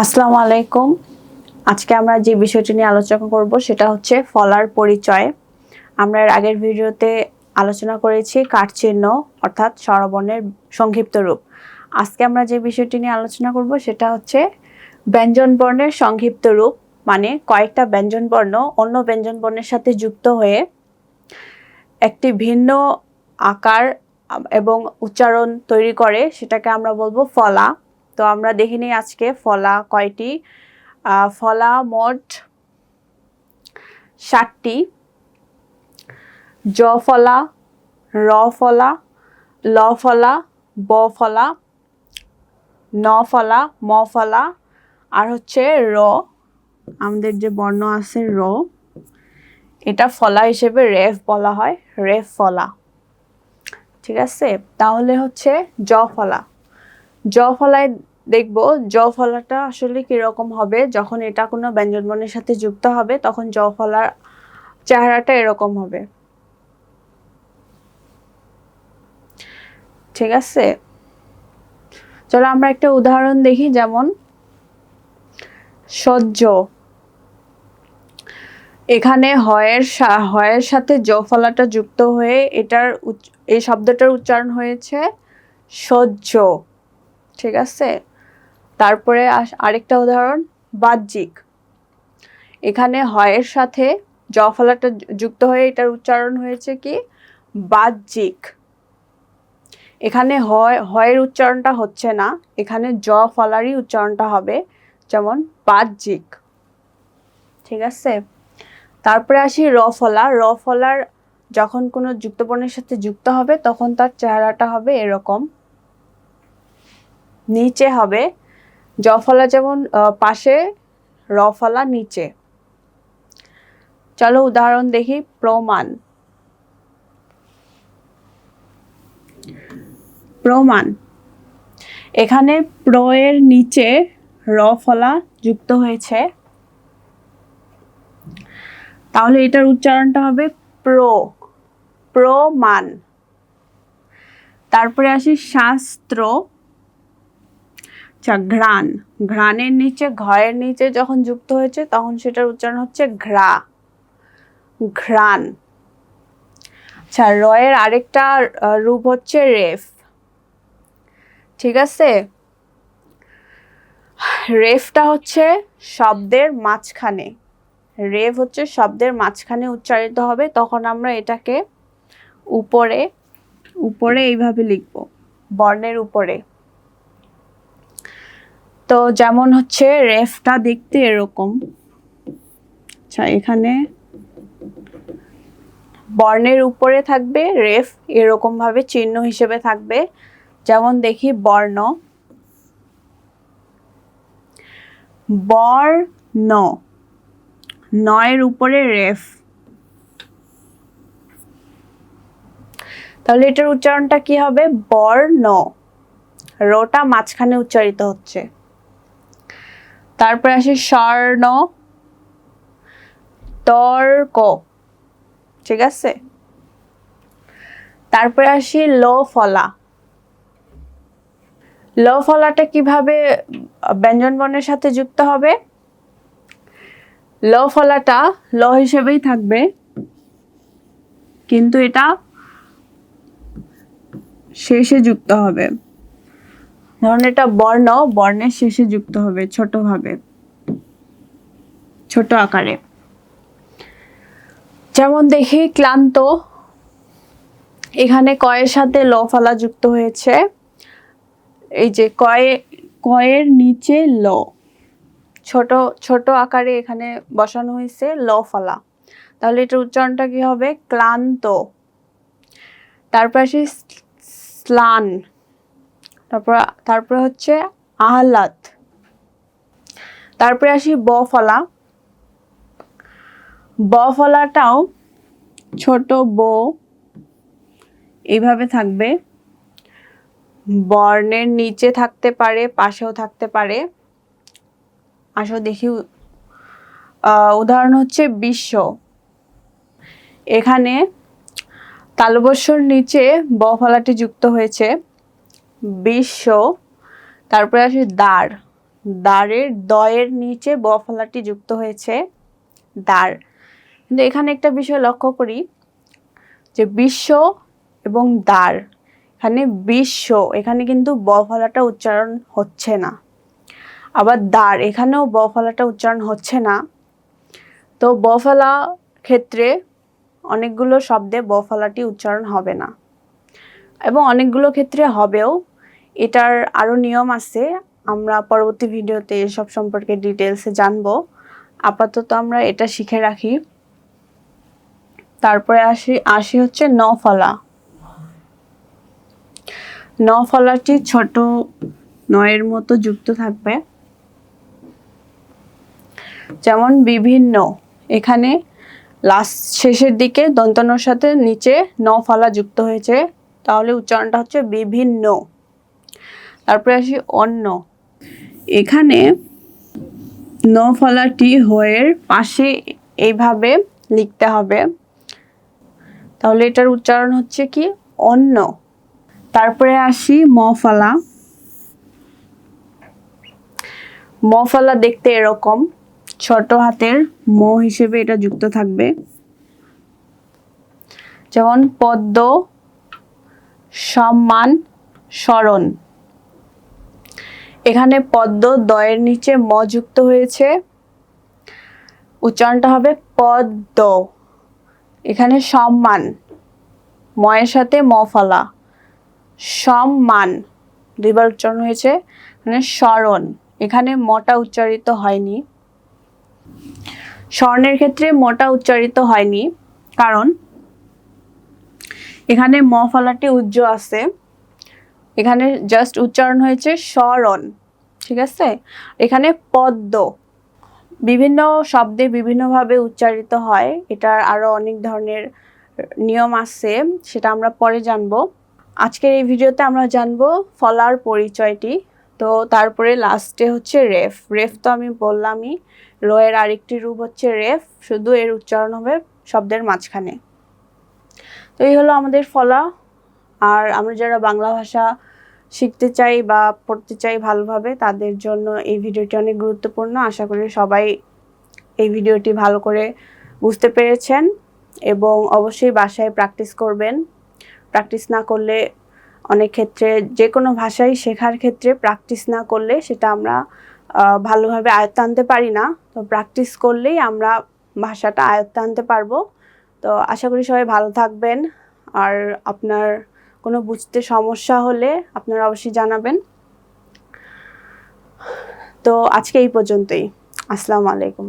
আসসালামু আলাইকুম। আজকে আমরা যে বিষয়টি নিয়ে আলোচনা করব সেটা হচ্ছে ফলার পরিচয়। আমরা এর আগের ভিডিওতে আলোচনা করেছি কাঠচিহ্ন অর্থাৎ স্বরবর্ণের সংক্ষিপ্ত রূপ। আজকে আমরা যে বিষয়টি নিয়ে আলোচনা করব সেটা হচ্ছে ব্যঞ্জন বর্ণের সংক্ষিপ্ত রূপ মানে কয়েকটা ব্যঞ্জন বর্ণ অন্য ব্যঞ্জন বর্ণের সাথে যুক্ত হয়ে একটি ভিন্ন আকার এবং উচ্চারণ তৈরি করে, সেটাকে আমরা বলব ফলা। তো আমরা দেখে নিই আজকে ফলা কয়টি? ফলা মোট ষাটটি। জ ফলা, র ফলা, ল ফলা, ব ফলা, ন ফলা, ম ফলা, আর হচ্ছে র। আমাদের যে বর্ণ আছে র, এটা ফলা হিসেবে রেফ বলা হয়, রেফ ফলা। ঠিক আছে? তাহলে হচ্ছে জ ফলা। জ ফলায় দেখব। জ ফলাটা আসলে কীরকম হবে? যখন এটা কোনো ব্যঞ্জনবর্ণের সাথে যুক্ত হবে, তখন জ ফলার চেহারাটা এরকম হবে। ঠিক আছে? চলো আমরা একটা উদাহরণ দেখি, যেমন সহ্য এখানে হয়ের হয়ের সাথে জ ফলাটা যুক্ত হয়ে এটার এই শব্দটার উচ্চারণ হয়েছে সহ্য ঠিক আছে? তারপরে আরেকটা উদাহরণ, বাহ্যিক। এখানে হয়ের সাথে জ ফলাটা যু- যুক্ত হয়ে এটার উচ্চারণ হয়েছে কি? বাহ্যিক। এখানে হয়, হয়ের উচ্চারণটা হচ্ছে না, এখানে জ ফলারই উচ্চারণটা হবে, যেমন বাহ্যিক। ঠিক আছে? তারপরে আসি র ফলা, র ফলার যখন কোনো যুক্তবর্ণের সাথে যুক্ত হবে, তখন তার চেহারাটা হবে এরকম। নিচে হবে। জ ফলা যেমন পাশে, রফলা নিচে। চলো উদাহরণ দেখি, প্রমাণ। প্রমাণ। এখানে প্র এর নিচে র ফলা যুক্ত হয়েছে। তাহলে এটার উচ্চারণটা হবে প্রো। প্রমাণ। তারপরে আসি শাস্ত্র। আচ্ছা ঘ্রাণ। ঘ্রাণের নিচে, ঘয়ের নিচে যখন যুক্ত হয়েছে, তখন সেটার উচ্চারণ হচ্ছে ঘ্রা। ঘ্রাণ। আচ্ছা রয়ের আরেকটা রূপ হচ্ছে রেফ। ঠিক আছে? রেফটা হচ্ছে শব্দের মাঝখানে। রেভ হচ্ছে শব্দের মাঝখানে উচ্চারিত হবে, তখন আমরা এটাকে উপরে উপরে এইভাবে লিখব। বর্ণের উপরে। তো যেমন হচ্ছে রেফটা দেখতে এরকম। আচ্ছা এখানে বর্ণের উপরে থাকবে, রেফ এরকম ভাবে চিহ্ন হিসেবে থাকবে। যেমন দেখি বর্ণ। বর্ণ। নয়ের উপরে রেফ। তাহলে এটার উচ্চারণটা কি হবে? বর্ণ। রোটা মাঝখানে উচ্চারিত হচ্ছে। তারপরে আসে স্বর্ণ, তর্ক, ঠিক আছে? তারপরে আসি লো ফলা ল ফলাটা কীভাবে, ব্যঞ্জন বর্ণের সাথে যুক্ত হবে? ল ফলাটা ল হিসেবেই থাকবে। কিন্তু এটা শেষে যুক্ত হবে। ধরুন এটা বর্ণ, বর্ণের শেষে যুক্ত হবে ছোটভাবে, ছোট আকারে। যেমন দেখি, ক্লান্ত, এখানে কয়ের সাথে ল ফালা যুক্ত হয়েছে। এই যে কয়ে, কয়ের নিচে ল, ছোট ছোট আকারে এখানে বসানো হয়েছে ল ফালা। তাহলে এটার উচ্চারণটা কি হবে? ক্লান্ত। তারপর আসি স্লান তারপর, তারপরে হচ্ছে আহ্লাদ। তারপরে আসি ব ফলা। ব ফলাটাও ছোট ব এইভাবে থাকবে। বর্ণের নিচে থাকতে পারে, পাশেও থাকতে পারে। আসো দেখি উদাহরণ হচ্ছে বিশ্ব। এখানে তালবস্যর নিচে ব ফলাটি যুক্ত হয়েছে। বিশ্ব, তারপরে আসে দ্বার। দ্বারের দয়ের নিচে ব ফলাটি যুক্ত হয়েছে। দ্বার। কিন্তু এখানে একটা বিষয় লক্ষ্য করি, যে বিশ্ব এবং দ্বার। এখানে বিশ্ব, এখানে কিন্তু ব ফলাটা উচ্চারণ হচ্ছে না। আবার দ্বার, এখানেও ব ফলাটা উচ্চারণ হচ্ছে না। তো ব ফলা ক্ষেত্রে অনেকগুলো শব্দে ব ফলাটি উচ্চারণ হবে না। এবং অনেকগুলো ক্ষেত্রে হবেও। এটার আরও নিয়ম আছে। আমরা পরবর্তী ভিডিওতে এসব সম্পর্কে ডিটেলসে জানব। আপাতত আমরা এটা শিখে রাখি। তারপরে আসি আসি হচ্ছে ন ফলা। ন ফলাটি ছোট নয়ের মতো যুক্ত থাকবে। যেমন বিভিন্ন। এখানে লাস্ট শেষের দিকে দন্তনর সাথে নিচে ন ফলা যুক্ত হয়েছে। তাহলে উচ্চারণটা হচ্ছে বিভিন্ন। তারপরে আসি অন্য এখানে ন ফলাটি হয়ের পাশে এইভাবে লিখতে হবে। তাহলে এটার উচ্চারণ হচ্ছে কি? অন্য তারপরে আসি ম ফলা। ম ফলা দেখতে এরকম। ছোট হাতের ম হিসেবে এটা যুক্ত থাকবে। যেমন পদ্ম সম্মান স্মরণ। এখানে পদ্ম দয়ের নিচে ম যুক্ত হয়েছে। উচ্চারণটা হবে পদ্ম। এখানে সম্মান। ময়ের সাথে ম ফলা। সম্মান। দুইবার উচ্চারণ হয়েছে। এখানে স্মরণ। এখানে মটা উচ্চারিত হয়নি। স্বর্ণের ক্ষেত্রে মটা উচ্চারিত হয়নি, কারণ এখানে ম ফলাটি উজ্জ আছে। এখানে জাস্ট উচ্চারণ হয়েছে স্মরণ ঠিক আছে? এখানে পদ্ম, বিভিন্ন শব্দে বিভিন্নভাবে উচ্চারিত হয়। এটার আরও অনেক ধরনের নিয়ম আছে, সেটা আমরা পরে জানব। আজকের এই ভিডিওতে আমরা জানব ফলার পরিচয়টি। তো তারপরে লাস্টে হচ্ছে রেফ রেফ তো আমি বললামই রয়ের আরেকটি রূপ হচ্ছে রেফ শুধু এর উচ্চারণ হবে শব্দের মাঝখানে। তো এই হলো আমাদের ফলা। আর আমরা যারা বাংলা ভাষা শিখতে চাই বা পড়তে চাই ভালোভাবে, তাদের জন্য এই ভিডিওটি অনেক গুরুত্বপূর্ণ। আশা করি সবাই এই ভিডিওটি ভালো করে বুঝতে পেরেছেন এবং অবশ্যই বাসায় প্র্যাকটিস করবেন। প্র্যাকটিস না করলে অনেক ক্ষেত্রে যে কোনো ভাষাই শেখার ক্ষেত্রে প্র্যাকটিস না করলে সেটা আমরা ভালোভাবে আয়ত্ত আনতে পারি না। তো প্র্যাকটিস করলেই আমরা ভাষাটা আয়ত্ত আনতে পারব। তো আশা করি সবাই ভালো থাকবেন। আর আপনার কোনো বুঝতে সমস্যা হলে আপনারা অবশ্যই জানাবেন। তো আজকে এই পর্যন্তই। আসসালামু আলাইকুম।